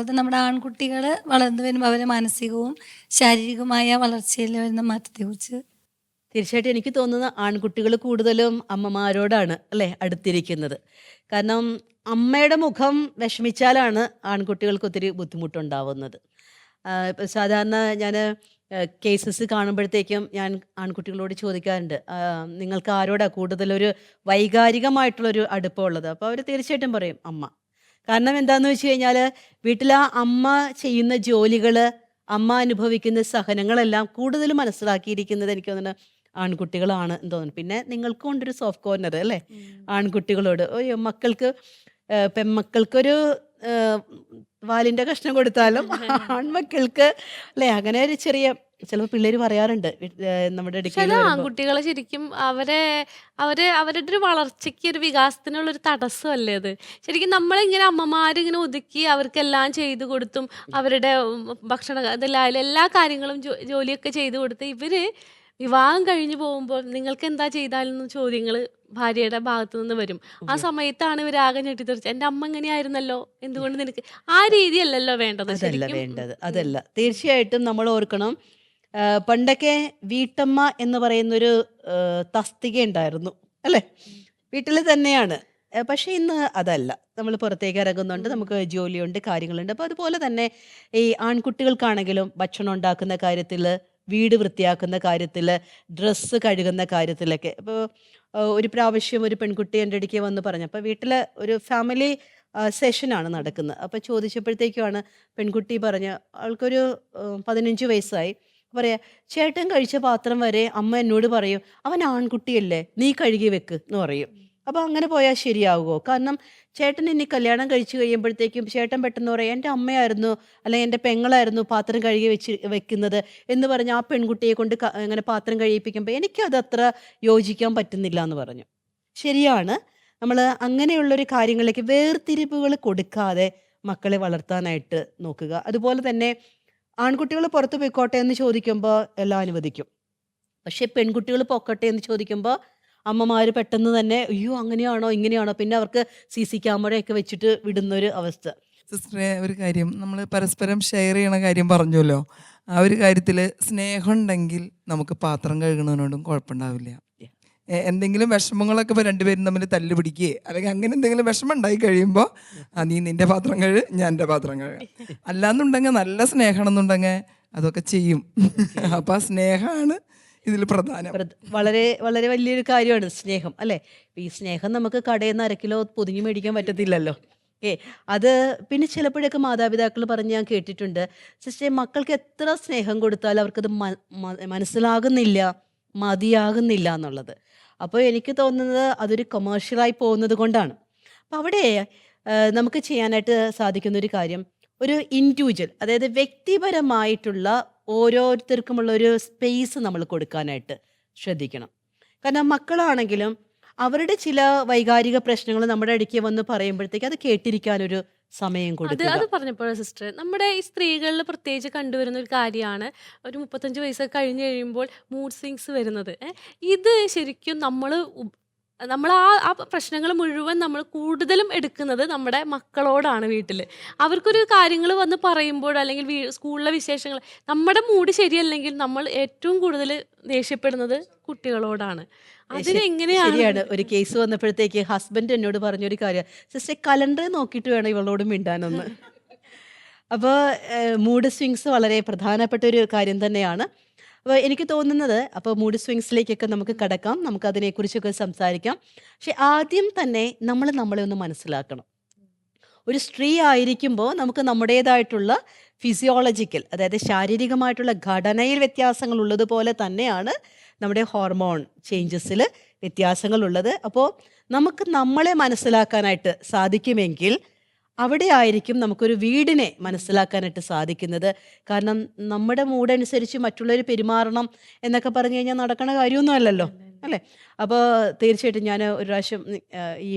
അത് നമ്മുടെ ആൺകുട്ടികൾ വളർന്നു വരുമ്പോൾ അവരെ മാനസികവും ശാരീരികവുമായ വളർച്ചയിൽ വരുന്ന മാറ്റത്തെക്കുറിച്ച്. തീർച്ചയായിട്ടും എനിക്ക് തോന്നുന്ന ആൺകുട്ടികൾ കൂടുതലും അമ്മമാരോടാണ് അല്ലേ അടുത്തിരിക്കുന്നത്. കാരണം അമ്മയുടെ മുഖം വിഷമിച്ചാലാണ് ആൺകുട്ടികൾക്ക് ഒത്തിരി ബുദ്ധിമുട്ടുണ്ടാവുന്നത്. ഇപ്പം സാധാരണ ഞാൻ കേസസ് കാണുമ്പോഴത്തേക്കും ഞാൻ ആൺകുട്ടികളോട് ചോദിക്കാറുണ്ട്. നിങ്ങൾക്ക് ആരോടാ കൂടുതലൊരു വൈകാരികമായിട്ടുള്ളൊരു അടുപ്പമുള്ളത്? അപ്പോൾ അവർ തീർച്ചയായിട്ടും പറയും അമ്മ കാരണം എന്താണെന്ന് വെച്ച് കഴിഞ്ഞാൽ വീട്ടിൽ ആ അമ്മ ചെയ്യുന്ന ജോലികൾ അമ്മ അനുഭവിക്കുന്ന സഹനങ്ങളെല്ലാം കൂടുതൽ മനസ്സിലാക്കിയിരിക്കുന്നത് എനിക്ക് തോന്നുന്നു ആൺകുട്ടികളാണ് എന്ന് തോന്നുന്നു. പിന്നെ നിങ്ങൾക്കും ഉണ്ടൊരു സോഫ്റ്റ് കോർണർ അല്ലേ? ആൺകുട്ടികളോട്. അയ്യോ മക്കൾക്ക് പെൺമക്കൾക്കൊരു വാലിന്റെ കഷ്ണം കൊടുത്താലും ആൺമക്കൾക്ക് അല്ലേ? അങ്ങനെ ഒരു ചെറിയ ചിലപ്പോൾ പിള്ളേര് പറയാറുണ്ട് നമ്മുടെ ചില ആൺകുട്ടികളെ ശരിക്കും അവരെ അവരെ അവരുടെ ഒരു വളർച്ചയ്ക്ക് ഒരു വികാസത്തിനുള്ള ഒരു തടസ്സമല്ലേ അത്? ശരിക്കും നമ്മളിങ്ങനെ അമ്മമാരിങ്ങനെ ഒതുക്കി അവർക്കെല്ലാം ചെയ്തു കൊടുത്തും അവരുടെ ഭക്ഷണ ഇതെല്ലാം എല്ലാ കാര്യങ്ങളും ജോലിയൊക്കെ ചെയ്തു കൊടുത്ത് ഇവർ വിവാഹം കഴിഞ്ഞു പോകുമ്പോൾ നിങ്ങൾക്ക് എന്താ ചെയ്താലെന്ന് ചോദ്യങ്ങൾ ഭാര്യയുടെ ഭാഗത്തു നിന്ന് വരും. ആ സമയത്താണ് ഇവർ ആകെ ഞെട്ടിത്തെറിച്ച് എന്റെ അമ്മ ഇങ്ങനെയായിരുന്നല്ലോ? എന്തുകൊണ്ട് നിനക്ക്? ആ രീതിയല്ലല്ലോ വേണ്ടത് അതല്ല വേണ്ടത്. അതല്ല. തീർച്ചയായിട്ടും നമ്മൾ ഓർക്കണം പണ്ടൊക്കെ വീട്ടമ്മ എന്ന് പറയുന്നൊരു തസ്തിക ഉണ്ടായിരുന്നു അല്ലേ? വീട്ടിൽ തന്നെയാണ്. പക്ഷേ ഇന്ന് അതല്ല. നമ്മൾ പുറത്തേക്ക് ഇറങ്ങുന്നുണ്ട് നമുക്ക് ജോലിയുണ്ട് കാര്യങ്ങളുണ്ട്. അപ്പോൾ അതുപോലെ തന്നെ ഈ ആൺകുട്ടികൾക്കാണെങ്കിലും ഭക്ഷണം ഉണ്ടാക്കുന്ന കാര്യത്തിൽ വീട് വൃത്തിയാക്കുന്ന കാര്യത്തിൽ ഡ്രസ്സ് കഴുകുന്ന കാര്യത്തിലൊക്കെ. അപ്പോൾ ഒരു പ്രാവശ്യം ഒരു പെൺകുട്ടി എന്റെ അടുക്കെ വന്ന് പറഞ്ഞു അപ്പോൾ വീട്ടിൽ ഒരു ഫാമിലി സെഷനാണ് നടക്കുന്നത്. അപ്പോൾ ചോദിച്ചപ്പോഴത്തേക്കുമാണ് പെൺകുട്ടി പറഞ്ഞ ആൾക്കൊരു പതിനഞ്ച് വയസ്സായി. പറയാ ചേട്ടൻ കഴിച്ച പാത്രം വരെ അമ്മ എന്നോട് പറയും അവൻ ആൺകുട്ടിയല്ലേ നീ കഴുകി വെക്ക് എന്ന് പറയും. അപ്പോൾ അങ്ങനെ പോയാൽ ശരിയാവുമോ കാരണം ചേട്ടൻ ഇനി കല്യാണം കഴിച്ചു കഴിയുമ്പോഴത്തേക്കും ചേട്ടൻ പെട്ടെന്ന് പറയും എന്റെ അമ്മയായിരുന്നു അല്ലെങ്കിൽ എന്റെ പെങ്ങളായിരുന്നു പാത്രം കഴുകി വെച്ച് വെക്കുന്നത് എന്ന് പറഞ്ഞ് ആ പെൺകുട്ടിയെ കൊണ്ട് അങ്ങനെ പാത്രം കഴിയിപ്പിക്കുമ്പോൾ എനിക്കത് അത്ര യോജിക്കാൻ പറ്റുന്നില്ല എന്ന് പറഞ്ഞു. ശരിയാണ്. നമ്മൾ അങ്ങനെയുള്ളൊരു കാര്യങ്ങളിലേക്ക് വേർതിരിവുകൾ കൊടുക്കാതെ മക്കളെ വളർത്താനായിട്ട് നോക്കുക. അതുപോലെ തന്നെ ആൺകുട്ടികൾ പുറത്ത് പോയിക്കോട്ടെ എന്ന് ചോദിക്കുമ്പോൾ എല്ലാം അനുവദിക്കും. പക്ഷേ പെൺകുട്ടികൾ പൊക്കട്ടെ എന്ന് ചോദിക്കുമ്പോൾ അമ്മമാർ പെട്ടെന്ന് തന്നെ അയ്യോ അങ്ങനെയാണോ ഇങ്ങനെയാണോ? പിന്നെ അവർക്ക് സി സി ക്യാമറയൊക്കെ വെച്ചിട്ട് വിടുന്നൊരു അവസ്ഥ. സിസ്റ്ററെ ഒരു കാര്യം നമ്മൾ പരസ്പരം ഷെയർ ചെയ്യണ കാര്യം പറഞ്ഞല്ലോ ആ ഒരു കാര്യത്തിൽ സ്നേഹമുണ്ടെങ്കിൽ നമുക്ക് പാത്രം കഴുകുന്നതിനോടും കുഴപ്പമുണ്ടാവില്ല. എന്തെങ്കിലും വിഷമങ്ങളൊക്കെ ഇപ്പോൾ രണ്ടുപേരും തമ്മിൽ തല്ല് പിടിക്കുകയെ അല്ലെങ്കിൽ അങ്ങനെ എന്തെങ്കിലും വിഷമം ഉണ്ടായി കഴിയുമ്പോൾ നീ നിന്റെ പാത്രം കഴു ഞാൻ എന്റെ പാത്രം കഴു അല്ലാന്നുണ്ടെങ്കിൽ നല്ല സ്നേഹമാണെന്നുണ്ടെങ്കിൽ അതൊക്കെ ചെയ്യും. അപ്പം ആ സ്നേഹമാണ് ഇതിൽ പ്രധാനം. വളരെ വളരെ വലിയൊരു കാര്യമാണ് സ്നേഹം അല്ലേ? ഈ സ്നേഹം നമുക്ക് കടയിൽ നിന്ന് അരക്കിലോ പൊതിഞ്ഞു മേടിക്കാൻ പറ്റത്തില്ലല്ലോ. ഏ അത് പിന്നെ ചിലപ്പോഴൊക്കെ മാതാപിതാക്കൾ പറഞ്ഞ് ഞാൻ കേട്ടിട്ടുണ്ട് സിസ്റ്റേ മക്കൾക്ക് എത്ര സ്നേഹം കൊടുത്താലും അവർക്കത് മനസ്സിലാകുന്നില്ല. മതിയാകുന്നില്ല എന്നുള്ളത് അപ്പോൾ എനിക്ക് തോന്നുന്നത് അതൊരു കൊമേഴ്ഷ്യലായി പോകുന്നത് കൊണ്ടാണ്. അപ്പോൾ അവിടെ നമുക്ക് ചെയ്യാനായിട്ട് സാധിക്കുന്ന ഒരു കാര്യം ഒരു ഇൻഡിവിജ്വൽ അതായത് വ്യക്തിപരമായിട്ടുള്ള ഓരോരുത്തർക്കുമുള്ള ഒരു സ്പേസ് നമ്മൾ കൊടുക്കാനായിട്ട് ശ്രദ്ധിക്കണം. കാരണം മക്കളാണെങ്കിലും അവരുടെ ചില വൈകാരിക പ്രശ്നങ്ങൾ നമ്മുടെ അടുക്കി വന്ന് പറയുമ്പോഴത്തേക്ക് അത് കേട്ടിരിക്കാനൊരു സമയം അത് കൊടുക്കുക. അത് പറഞ്ഞപ്പോഴാ സിസ്റ്റർ നമ്മുടെ ഈ സ്ത്രീകളിൽ പ്രത്യേകിച്ച് കണ്ടുവരുന്ന ഒരു കാര്യമാണ്. ഒരു മുപ്പത്തഞ്ച് വയസ്സൊക്കെ കഴിഞ്ഞ് കഴിയുമ്പോൾ മൂഡ് സ്വിങ്സ് വരുന്നത്. ഏ, ഇത് ശരിക്കും നമ്മൾ നമ്മൾ ആ ആ പ്രശ്നങ്ങൾ മുഴുവൻ നമ്മൾ കൂടുതലും എടുക്കുന്നത് നമ്മുടെ മക്കളോടാണ് വീട്ടിൽ അവർക്കൊരു കാര്യങ്ങൾ വന്ന് പറയുമ്പോൾ അല്ലെങ്കിൽ വീ- സ്കൂളിലെ വിശേഷങ്ങൾ നമ്മുടെ മൂഡ് ശരിയല്ലെങ്കിൽ നമ്മൾ ഏറ്റവും കൂടുതൽ ദേഷ്യപ്പെടുന്നത് കുട്ടികളോടാണ്. ശരിയാണ്. ഒരു കേസ് വന്നപ്പോഴത്തേക്ക് ഹസ്ബൻഡ് എന്നോട് പറഞ്ഞൊരു കാര്യം സിസ്റ്റർ കലണ്ടർ നോക്കിയിട്ട് വേണം ഇവളോട് മിണ്ടാനൊന്ന്. അപ്പോൾ മൂഡ് സ്വിങ്സ് വളരെ പ്രധാനപ്പെട്ട ഒരു കാര്യം തന്നെയാണ്. അപ്പോൾ എനിക്ക് തോന്നുന്നത് അപ്പോൾ മൂഡ് സ്വിങ്സിലേക്കൊക്കെ നമുക്ക് കടക്കാം. നമുക്ക് അതിനെക്കുറിച്ചൊക്കെ സംസാരിക്കാം. പക്ഷെ ആദ്യം തന്നെ നമ്മൾ നമ്മളെ ഒന്ന് മനസ്സിലാക്കണം. ഒരു സ്ത്രീ ആയിരിക്കുമ്പോൾ നമുക്ക് നമ്മുടേതായിട്ടുള്ള ഫിസിയോളജിക്കൽ അതായത് ശാരീരികമായിട്ടുള്ള ഘടനയിൽ വ്യത്യാസങ്ങൾ ഉള്ളതുപോലെ തന്നെയാണ് നമ്മുടെ ഹോർമോൺ ചേഞ്ചസിൽ വ്യത്യാസങ്ങളുള്ളത് അപ്പോൾ നമുക്ക് നമ്മളെ മനസ്സിലാക്കാനായിട്ട് സാധിക്കുമെങ്കിൽ അവിടെ ആയിരിക്കും നമുക്കൊരു വീടിനെ മനസ്സിലാക്കാനായിട്ട് സാധിക്കുന്നത്. കാരണം നമ്മുടെ മൂഡനുസരിച്ച് മറ്റുള്ളവർ പെരുമാറണം എന്നൊക്കെ പറഞ്ഞു കഴിഞ്ഞാൽ നടക്കണ കാര്യമൊന്നും അല്ലല്ലോ അല്ലേ? അപ്പോൾ തീർച്ചയായിട്ടും ഞാൻ ഒരു പ്രാവശ്യം ഈ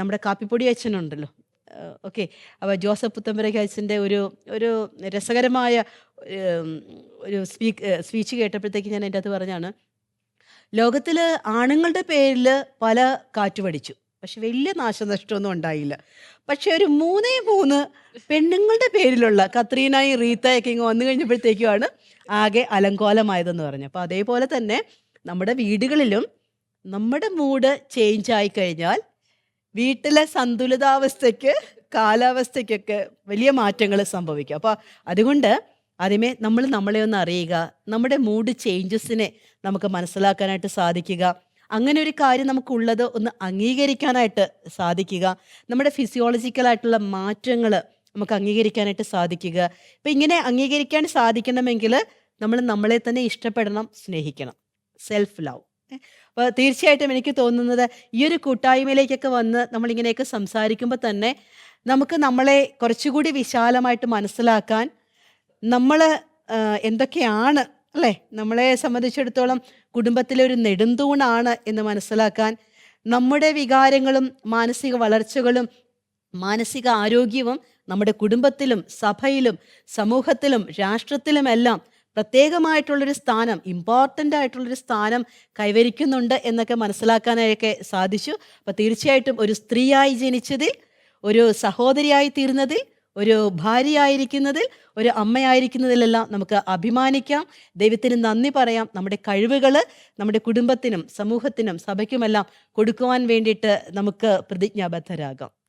നമ്മുടെ കാപ്പിപ്പൊടി അച്ഛനുണ്ടല്ലോ ഓക്കെ. അപ്പോൾ ജോസഫ് പുത്തമ്പരയ്ക്ക് അച്ഛന്റെ ഒരു ഒരു രസകരമായ ഒരു സ്പീക്ക് സ്പീച്ച് കേട്ടപ്പോഴത്തേക്ക് ഞാൻ എന്റെ അത് പറഞ്ഞാണ് ലോകത്തിൽ ആണുങ്ങളുടെ പേരിൽ പല കാറ്റുപടിച്ചു. പക്ഷെ വലിയ നാശനഷ്ടമൊന്നും ഉണ്ടായില്ല. പക്ഷെ ഒരു മൂന്നേ മൂന്ന് പെണ്ണുങ്ങളുടെ പേരിലുള്ള കത്രീനയും റീത്തയൊക്കെ ഇങ്ങ് വന്നു കഴിഞ്ഞപ്പോഴത്തേക്കുമാണ് ആകെ അലങ്കോലമായതെന്ന് പറഞ്ഞു അപ്പോൾ അതേപോലെ തന്നെ നമ്മുടെ വീടുകളിലും നമ്മുടെ മൂഡ് ചേഞ്ച് ആയി കഴിഞ്ഞാൽ വീട്ടിലെ സന്തുലിതാവസ്ഥയ്ക്ക് കാലാവസ്ഥയ്ക്കൊക്കെ വലിയ മാറ്റങ്ങൾ സംഭവിക്കും. അപ്പോൾ അതുകൊണ്ട് ആദ്യമേ നമ്മൾ നമ്മളെ ഒന്ന് അറിയുക നമ്മുടെ മൂഡ് ചേഞ്ചസിനെ നമുക്ക് മനസ്സിലാക്കാനായിട്ട് സാധിക്കുക. അങ്ങനെ ഒരു കാര്യം നമുക്കുള്ളത് ഒന്ന് അംഗീകരിക്കാനായിട്ട് സാധിക്കുക. നമ്മുടെ ഫിസിയോളജിക്കലായിട്ടുള്ള മാറ്റങ്ങൾ നമുക്ക് അംഗീകരിക്കാനായിട്ട് സാധിക്കുക. ഇപ്പം ഇങ്ങനെ അംഗീകരിക്കാൻ സാധിക്കണമെങ്കിൽ നമ്മൾ നമ്മളെ തന്നെ ഇഷ്ടപ്പെടണം സ്നേഹിക്കണം. സെൽഫ് ലവ് അപ്പോൾ തീർച്ചയായിട്ടും എനിക്ക് തോന്നുന്നത് ഈ ഒരു കൂട്ടായ്മയിലേക്കൊക്കെ വന്ന് നമ്മളിങ്ങനെയൊക്കെ സംസാരിക്കുമ്പോൾ തന്നെ നമുക്ക് നമ്മളെ കുറച്ചുകൂടി വിശാലമായിട്ട് മനസ്സിലാക്കാൻ നമ്മൾ എന്തൊക്കെയാണ് അല്ലേ? നമ്മളെ സംബന്ധിച്ചിടത്തോളം കുടുംബത്തിലെ ഒരു നെടുന്തൂണാണ് എന്ന് മനസ്സിലാക്കാൻ നമ്മുടെ വികാരങ്ങളും മാനസിക വളർച്ചകളും മാനസിക ആരോഗ്യവും നമ്മുടെ കുടുംബത്തിലും സഭയിലും സമൂഹത്തിലും രാഷ്ട്രത്തിലുമെല്ലാം പ്രത്യേകമായിട്ടുള്ളൊരു സ്ഥാനം ഇമ്പോർട്ടന്റ് ആയിട്ടുള്ളൊരു സ്ഥാനം കൈവരിക്കുന്നുണ്ട് എന്നൊക്കെ മനസ്സിലാക്കാനൊക്കെ സാധിച്ചു. അപ്പോൾ തീർച്ചയായിട്ടും ഒരു സ്ത്രീയായി ജനിച്ചതിൽ ഒരു സഹോദരിയായി തീർന്നതിൽ ഒരു ഭാര്യയായിരിക്കുന്നതിൽ ഒരു അമ്മയായിരിക്കുന്നതിലെല്ലാം നമുക്ക് അഭിമാനിക്കാം. ദൈവത്തിന് നന്ദി പറയാം. നമ്മുടെ കഴിവുകൾ നമ്മുടെ കുടുംബത്തിനും സമൂഹത്തിനും സഭയ്ക്കുമെല്ലാം കൊടുക്കുവാൻ വേണ്ടിയിട്ട് നമുക്ക് പ്രതിജ്ഞാബദ്ധരാകാം.